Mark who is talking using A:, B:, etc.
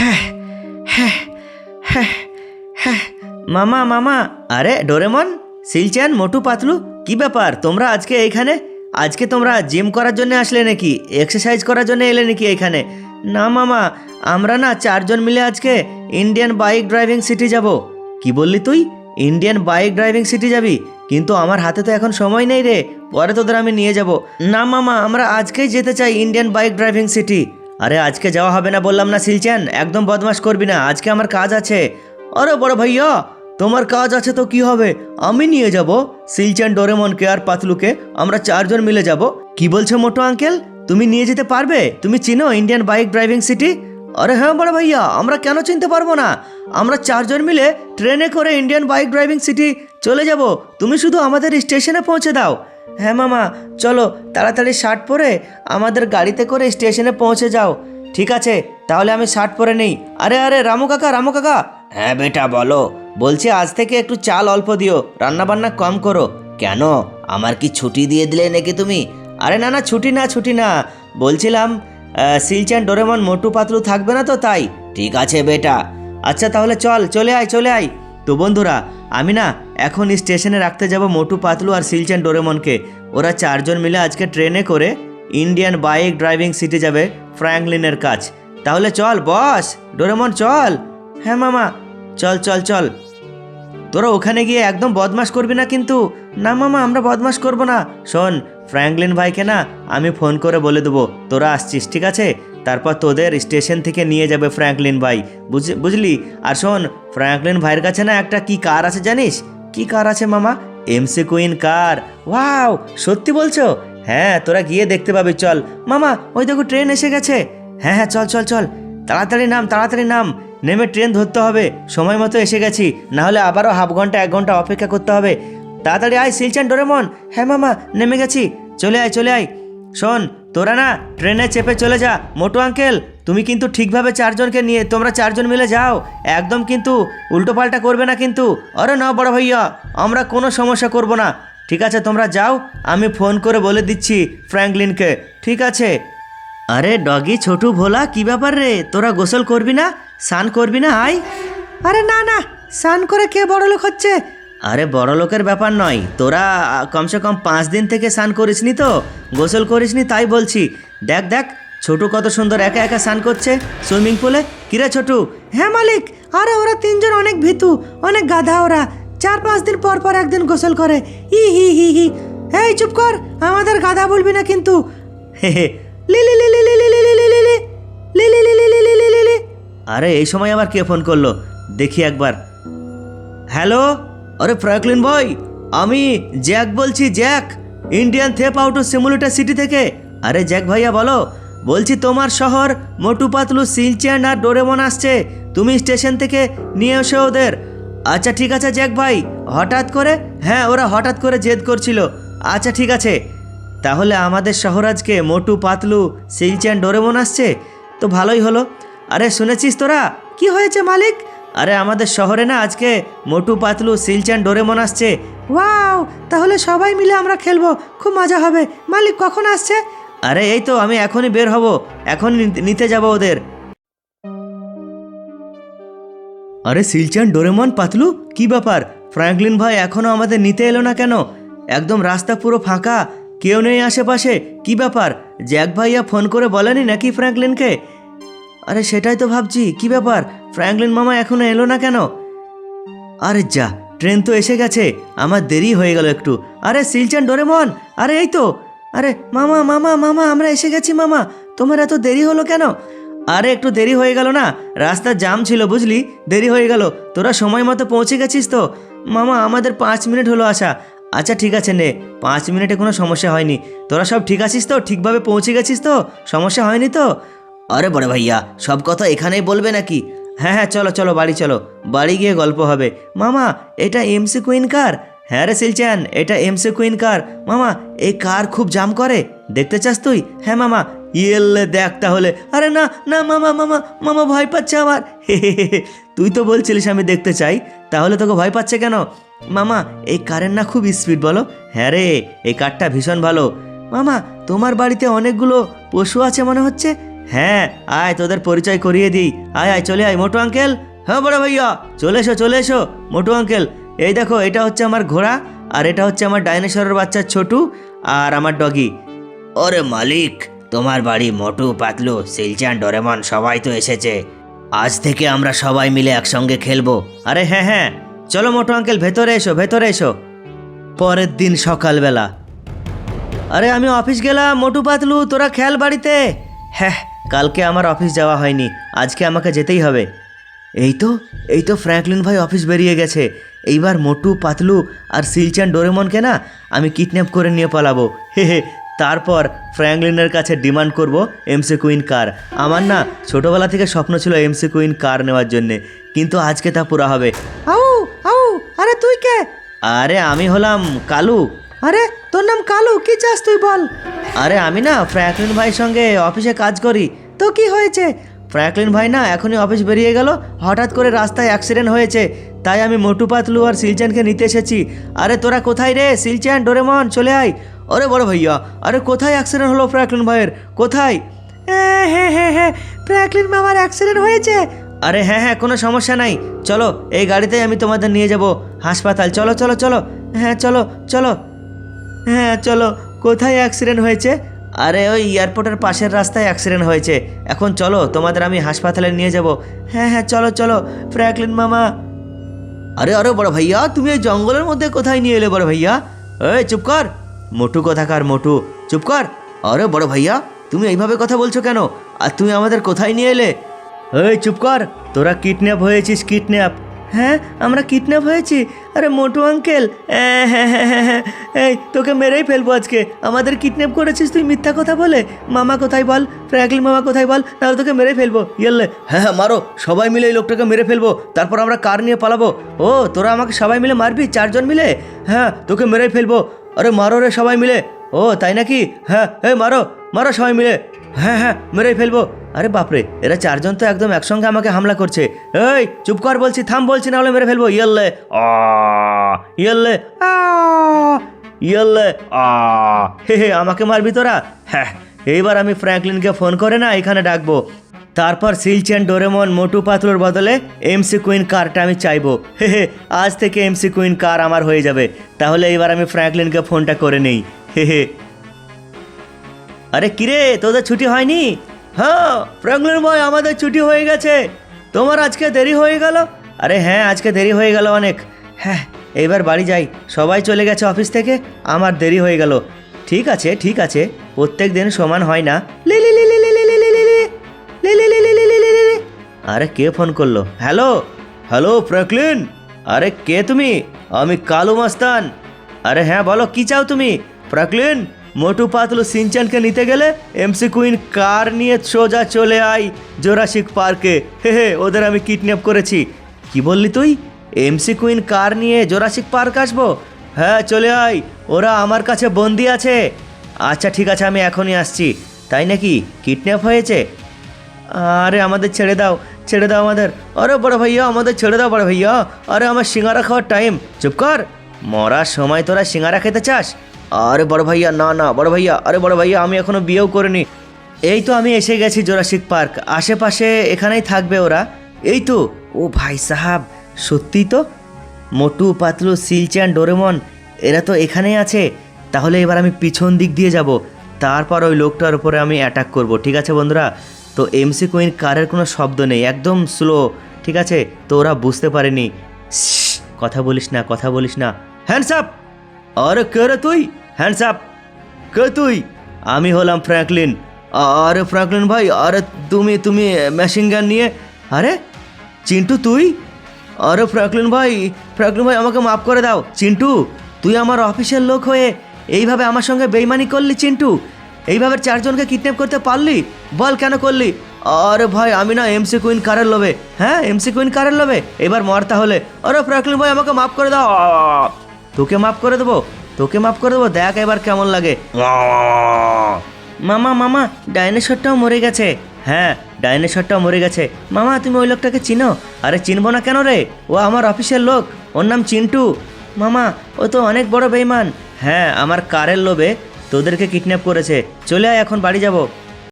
A: হ্যাঁ হ্যাঁ হ্যাঁ হ্যাঁ। মামা মামা, আরে ডোরেমন সিলচ্যান মোটু, পাতলু, কি ব্যাপার? তোমরা আজকে এইখানে? আজকে তোমরা জিম করার জন্য আসলে নাকি? এক্সারসাইজ করার জন্য এলে নাকি এখানে না, মামা, আমরা না চারজন মিলে আজকে ইন্ডিয়ান বাইক ড্রাইভিং সিটি যাব। কি বললি তুই? ইন্ডিয়ান বাইক ড্রাইভিং সিটি যাবি? কিন্তু আমার হাতে তো এখন সময় নেই রে, পরে তোদের আমি নিয়ে যাব। না, মামা, আমরা আজকেই যেতে চাই ইন্ডিয়ান বাইক ড্রাইভিং সিটি। আরে আজকে যাওয়া হবে না বললাম না সিলচ্যান একদম বদমাশ করবি না, আজকে আমার কাজ আছে। আরে বড় ভাইয়া, তোমার কাজ আছে তো কি হবে? আমি নিয়ে যাব সিলচ্যান ডোরেমনকে আর পাতলুকে আমরা চারজন মিলে যাব। কি বলছো মোটো আঙ্কেল? তুমি নিয়ে যেতে পারবে? তুমি চিনো ইন্ডিয়ান বাইক ড্রাইভিং সিটি? আরে হ্যাঁ বড় ভাইয়া, আমরা কেন চিনতে পারব না? আমরা চারজন মিলে ট্রেনে করে ইন্ডিয়ান বাইক ড্রাইভিং সিটি চলে যাব। তুমি শুধু আমাদের স্টেশনে পৌঁছে দাও। হ্যাঁ মামা চলো তাড়াতাড়ি শার্ট পরে আমাদের গাড়িতে করে স্টেশনে পৌঁছে যাও। ঠিক আছে তাহলে আমি শার্ট পরে নেই। আরে আরে রামু কাকা রামু কাকা। হ্যাঁ বেটা বলো। বলছি আজ থেকে একটু চাল অল্প দিও রান্নাবান্না কম করো। কেন? আমার কি ছুটি দিয়ে দিলে নাকি তুমি? আরে না না ছুটি না ছুটি না। বলছিলাম আহ, সিলচ্যান ডোরেমন মোটু পাতলু থাকবে না তো তাই? ঠিক আছে বেটা। আচ্ছা তাহলে চল চলে আয় চলে আয়। তো বন্ধুরা, আমি না এখন স্টেশনে রাখতে যাব মোটু পাতলু আর সিলচ্যান ডোরেমনকে। ওরা চারজন মিলে আজকে ট্রেনে করে ইন্ডিয়ান বাইক ড্রাইভিং সিটে যাবে ফ্র্যাঙ্কলিনের কাজ তাহলে চল, বস! ডোরেমন, চল! হ্যাঁ মামা! চল চল চল! তোরা ওখানে গিয়ে একদম বদমাশ করবি না কিন্তু? না, মামা, আমরা বদমাশ করব না। শোন, ফ্র্যাঙ্কলিন ভাইকে না আমি ফোন করে বলে দেবো। তোরা আসছিস, ঠিক আছে? তারপর তোদের স্টেশন থেকে নিয়ে যাবে ফ্র্যাঙ্কলিন ভাই। বুঝ- বুঝলি? আর শোন, ফ্র্যাঙ্কলিন ভাইয়ের কাছে না একটা কি কার আছে জানিস? কি কার আছে মামা? এমসি কুইন কার। ওয়াও, সত্যি বলছো? হ্যাঁ তোরা গিয়ে দেখতে পাবি, চল। মামা, ওই দেখো ট্রেন এসে গেছে। হ্যাঁ হ্যাঁ চল চল চল। তাড়াতাড়ি নাম তাড়াতাড়ি নাম। নেমে ট্রেন ধরতে হবে। সময় মতো এসে গেছি। না হলে আবারও হাফ ঘণ্টা, এক ঘণ্টা অপেক্ষা করতে হবে। তাড়াতাড়ি আয়, সিলচান ডোরেমন। হ্যাঁ মামা, নেমে গেছি। চলে আয় চলে আয়। শোন, তোরা না ট্রেনে চেপে চলে যা, মোটু আঙ্কেল। তুমি কিন্তু ঠিকভাবে চারজনকে নিয়ে, তোমরা চারজন মিলে যাও। একদম কিন্তু উল্টো পাল্টা করবে না কিন্তু। আরে না, বড় ভাইয়া, আমরা কোনো সমস্যা করব না। ঠিক আছে, তোমরা যাও, আমি ফোন করে বলে দিচ্ছি ফ্র্যাঙ্কলিনকে। ঠিক আছে। আরে, ডগি, ছোটু, ভোলা, কি ব্যাপার রে? তোরা গোসল করবি না? স্নান করবি না, আয়। আরে না না, স্নান করে কে বড় লোক হচ্ছে? আরে বড় লোকের ব্যাপার নয় তোরা কমসে কম পাঁচ দিন থেকে স্নান করিসনি তো গোসল করিসনি তাই বলছি দেখ দেখ ছোটু কত সুন্দর একা একা স্নান করছে সুইমিং পুলে কিরে ছোটু হ্যাঁ মালিক আরে ওরা তিনজন অনেক ভীতু অনেক গাধা ওরা চার পাঁচ দিন পর পর একদিন গোসল করে ই হি হি হি এই চুপ কর আমাদের গাধা বলবি না কিন্তু আরে এই সময় আবার কে ফোন করল দেখি একবার হ্যালো আরে ফ্র্যাঙ্কলিন ভাই, আমি জ্যাক বলছি Jack, Indian theft auto simulator city থেকে। আরে জ্যাক ভাইয়া বলো, বলছি তোমার শহর মোটু পাতলু সিলচ্যান্ড আর ডোরেমন আসছে, তুমি স্টেশন থেকে নিয়ে এসো ওদের। আচ্ছা ঠিক আছে জ্যাক ভাই, হঠাৎ করে? হ্যাঁ ওরা হঠাৎ করে জেদ করছিল। আচ্ছা ঠিক আছে, তাহলে আমাদের শহর আজকে মোটু পাতলু সিলচ্যান ডোরেমন আসছে? তো ভালোই হলো। আরে শুনেছিস তোরা? কি হয়েছে মালিক? আরে আমাদের শহরে না আজকে মোটু পাতলু সিলচ্যান ডোরেমন আসছে। ওয়াও তাহলে সবাই মিলে আমরা খেলব। খুব মজা হবে। মালিক কখন আসছে? আরে এই তো আমি এখনই বের হব। এখন নিতে যাব ওদের। আরে সিলচান ডোরেমন পাতলু? কি ব্যাপার? ফ্র্যাঙ্কলিন ভাই এখনও আমাদের নিতে এলো না কেন? একদম রাস্তা পুরো ফাঁকা। কেউ নেই আশেপাশে। কি ব্যাপার? জ্যাক ভাইয়া ফোন করে বলেনি নাকি ফ্র্যাঙ্কলিনকে? আরে সেটাই তো ভাবছি। কি ব্যাপার? ফ্র্যাঙ্কলিন মামা এখনও এলো না কেন? আরে যা, ট্রেন তো এসে গেছে। আমার দেরি হয়ে গেল একটু। আরে, সিলচান, ডোরেমন! আরে, এই তো! আরে, মামা মামা মামা, আমরা এসে গেছি, মামা। তোমার এত দেরি হলো কেন? আরে, একটু দেরি হয়ে গেল না? রাস্তা জাম ছিল, বুঝলি? দেরি হয়ে গেল। তোরা সময় মতো পৌঁছে গেছিস তো? মামা, আমাদের পাঁচ মিনিট হলো আসা আচ্ছা ঠিক আছে, নে। পাঁচ মিনিটে কোনো সমস্যা হয়নি। তোরা সব ঠিক আছিস তো? ঠিকভাবে পৌঁছে গেছিস তো? সমস্যা হয়নি তো? আরে বড় ভাইয়া, সব কথা এখানেই বলবে নাকি? হ্যাঁ হ্যাঁ চলো চলো, বাড়ি চলো। বাড়ি গিয়ে গল্প হবে। মামা, এটা এমসি কুইন কার হ্যাঁ রে সিলচ্যান এটা এমসি কুইন কার মামা, এই কার খুব জাম করে। দেখতে চাস তুই? হ্যাঁ মামা। ইয়েলে দেখ তাহলে। আরে না না, মামা মামা মামা ভয় পাচ্ছে আমার। তুই তো বলছিলিস আমি দেখতে চাই। তাহলে তোকে ভয় পাচ্ছে কেন? মামা, এই কারের না খুব স্পিড বলো? হ্যাঁ রে, এই কারটা ভীষণ ভালো। মামা, তোমার বাড়িতে অনেকগুলো পশু আছে মনে হচ্ছে? হ্যাঁ আয়, তোদের পরিচয় করিয়ে দিই। আয় আয়, চলে আয়, মোটু আঙ্কেল। হ্যাঁ বড় ভাইয়া, চলে এসো চলে এসো, মোটু আঙ্কেল। এই দেখো, এটা হচ্ছে আমার ঘোড়া, আর এটা হচ্ছে আমার ডাইনোসরের বাচ্চা ছোটু আর আমার ডগি। ওরে মালিক, তোমার বাড়ি মোটু, পাতলু সিলচান ডোরেমন, সবাই তো এসেছে। আজ থেকে আমরা সবাই মিলে একসঙ্গে খেলব। আরে হ্যাঁ হ্যাঁ চলো মোটু আঙ্কেল, ভেতরে এসো ভেতরে এসো। পরের দিন সকালবেলা। আরে, আমি অফিস গেলাম, মোটু পাতলু, তোরা খেল বাড়িতে। হ্যাঁ কালকে আমার অফিস যাওয়া হয়নি আজকে আমাকে যেতেই হবে। এই তো এই তো ফ্র্যাঙ্কলিন ভাই অফিস বেরিয়ে গেছে। এইবার মোটু পাতলু আর সিলচান ডোরেমনকে না আমি কিডন্যাপ করে নিয়ে পালাবো। হে হে তারপর ফ্র্যাঙ্কলিনের কাছে ডিমান্ড করব এমসি কুইন কার। আমার না ছোটোবেলা থেকে স্বপ্ন ছিল এমসি কুইন কার নেওয়ার জন্যে কিন্তু আজকে তা পুরা হবে। আউ আউ আরে তুই কে? আরে আমি হলাম কালু। আরে তোর নাম কালু কি চাস তুই বল? আরে আমি না ফ্র্যাঙ্কলিন ভাইয়ের সঙ্গে অফিসে কাজ করি। তো কি হয়েছে? ফ্র্যাঙ্কলিন ভাই না এখনই অফিস বেরিয়ে গেল হঠাৎ করে রাস্তায় অ্যাক্সিডেন্ট হয়েছে। তাই আমি মোটু পাতলু আর সিলচানকে নিতে এসেছি। আরে তোরা কোথায় রে? সিলচান ডোরেমন চলে আয়। আরে বড় ভাইয়া আরে কোথায় অ্যাক্সিডেন্ট হলো ফ্র্যাঙ্কলিন ভাইয়ের? কোথায়? হ্যাঁ হ্যাঁ হ্যাঁ হ্যাঁ ফ্র্যাঙ্কলিন মামার অ্যাক্সিডেন্ট হয়েছে। আরে হ্যাঁ হ্যাঁ কোনো সমস্যা নাই। চলো এই গাড়িতেই আমি তোমাদের নিয়ে যাব হাসপাতাল। চলো চলো চলো। হ্যাঁ চলো চলো। হ্যাঁ চলো কোথায় অ্যাক্সিডেন্ট হয়েছে? আরে ওই এয়ারপোর্টের পাশের রাস্তায় অ্যাক্সিডেন্ট হয়েছে। এখন চলো তোমাদের আমি হাসপাতালে নিয়ে যাব। হ্যাঁ হ্যাঁ চলো চলো ফ্র্যাঙ্কলিন মামা। আরে আরে বড় ভাইয়া তুমি এই জঙ্গলের মধ্যে কোথায় নিয়ে এলে বড় ভাইয়া? এই চুপ কর। মোটু কথাকার মোটু? চুপ কর। আরে বড় ভাইয়া তুমি এইভাবে কথা বলছো কেন? আর তুমি আমাদের কোথায় নিয়ে এলে? এই চুপ কর। তোরা কিডন্যাপ হয়েছিস কিডন্যাপ হ্যাঁ আমরা কিডন্যাপ হয়েছি? আরে মোটু আঙ্কেল হ্যাঁ হ্যাঁ হ্যাঁ হ্যাঁ এই তোকে মেরেই ফেলব আজকে। আমাদের কিডন্যাপ করেছিস তুই মিথ্যা কথা বলে? মামা কোথায় বল? ফ্র্যাঙ্কলিন মামা কোথায় বল? তাহলে তোকে মেরে ফেলব। ইয়েলে হ্যাঁ হ্যাঁ মারো। সবাই মিলে এই লোকটাকে মেরে ফেলব। তারপর আমরা কার নিয়ে পালাবো? ও, তোরা আমাকে সবাই মিলে মারবি? চারজন মিলে? হ্যাঁ তোকে মেরে ফেলব। আরে মারো রে সবাই মিলে। ও, তাই নাকি? হ্যাঁ এই মারো। মারো সবাই মিলে। হ্যাঁ হ্যাঁ মেরেই ফেলব। আরে বাপরে, এরা চারজন তো একদম একসঙ্গে আমাকে হামলা করছে। এই, চুপ কর বলছি, থাম বলছি, না হলে মেরে ফেলব। ইয়েল্লে, আ ইয়েল্লে আ, ইয়েল্লে হে হে, আমাকে মারবি তোরা? হ্যাঁ এইবার আমি ফ্র্যাঙ্কলিনকে ফোন করে না এখানে ডাকবো। তারপর সিলচেন ডোরেমন মোটু পাতলুর বদলে এমসি কুইন কারটা আমি চাইব। হে হে, আজ থেকে এমসি কুইন কার আমার হয়ে যাবে। তাহলে এইবার আমি ফ্র্যাঙ্কলিনকে ফোনটা করে নেই। হে হে। আরে কিরে, তোদের ছুটি হয়নি? হ্যাঁ প্রঙ্গলময় আমাদের ছুটি হয়ে গেছে তোমার আজকে দেরি হয়ে গেল আরে হ্যাঁ আজকে দেরি হয়ে গেল অনেক হ্যাঁ এইবার বাড়ি যাই সবাই চলে গেছে অফিস থেকে আমার দেরি হয়ে গেল ঠিক আছে ঠিক আছে প্রত্যেক দিন সমান হয় না আরে কে ফোন করল হ্যালো হ্যালো ফ্র্যাঙ্কলিন আরে কে তুমি আমি কালু মাস্তান আরে হ্যাঁ বলো কি চাও তুমি ফ্র্যাঙ্কলিন মোটু পাতলু সিনচানকে নিতে গেলে এমসি কুইন কার নিয়ে সোজা চলে আই জোরাসিক পার্কে। হে হে, ওদের আমি কিডন্যাপ করেছি। কি বললি তুই? এমসি কুইন কার নিয়ে জোরাসিক পার্ক আসব? হ্যাঁ চলে আয়, ওরা আমার কাছে বন্দি আছে। আচ্ছা ঠিক আছে, আমি এখনই আসছি। তাই নাকি? কিডন্যাপ হয়েছে? আরে, আমাদের ছেড়ে দাও ছেড়ে দাও আমাদের। আরে, বড় ভাইয়া, আমাদের ছেড়ে দাও, বড় ভাইয়া। আরে, আমার সিঙ্গারা খাওয়ার টাইম চুপ কর। মরার সময় তোরা সিঙ্গারা খেতে চাস? আরে বড় ভাইয়া, না না, বড় ভাইয়া, আরে বড় ভাইয়া, আমি এখনও বিয়েও করিনি। এই তো আমি এসে গেছি জোরাসিক পার্ক। আশেপাশে এখানেই থাকবে ওরা। এই তো, ও ভাই সাহাব, সত্যিই তো? মোটু, পাতলু সিলচ্যান ডোরেমন, এরা তো এখানেই আছে। তাহলে এবার আমি পিছন দিক দিয়ে যাব। তারপর ওই লোকটার উপরে আমি অ্যাটাক করব, ঠিক আছে বন্ধুরা? তো এমসি কুইন কারের কোনো শব্দ নেই, একদম স্লো ঠিক আছে? তো ওরা বুঝতে পারেনি। কথা বলিস না কথা বলিস না হ্যান্ডস আপ আরে কে রে তুই? হ্যান্ডস আপ কে তুই? আমি হলাম ফ্র্যাঙ্কলিন আরে ফ্র্যাঙ্কলিন ভাই, আরে তুমি তুমি মেশিন গান নিয়ে। আরে, চিন্টু তুই? আরে ফ্র্যাঙ্কলিন ভাই ফ্র্যাঙ্কলিন ভাই, আমাকে মাফ করে দাও। চিন্টু, তুই আমার অফিসের লোক হয়ে এইভাবে আমার সঙ্গে বেইমানি করলি, চিন্টু? এইভাবে চারজনকে কিডন্যাপ করতে পারলি? বল কেন করলি? আরে ভাই, আমি না এমসি কুইন কারের লোভে। হ্যাঁ এমসি কুইন কারের লোভে। এবার মর তাহলে। আরে ফ্র্যাঙ্কলিন ভাই, আমাকে মাফ করে দাও। তোকে মাফ করে দেবো, তোকে মাফ করে দেবো, দেখ এবার কেমন লাগে। মামা মামা, ডাইনোসরটাও মরে গেছে। হ্যাঁ ডাইনোসরটাও মরে গেছে। মামা, তুমি ওই লোকটাকে চিনো? আরে চিনবো না কেন রে? ও আমার অফিসের লোক, ওর নাম চিন্টু। মামা, ও তো অনেক বড় বেইমান। হ্যাঁ আমার কারের লোভে তোদেরকে কিডন্যাপ করেছে। চলে আয়, এখন বাড়ি যাব।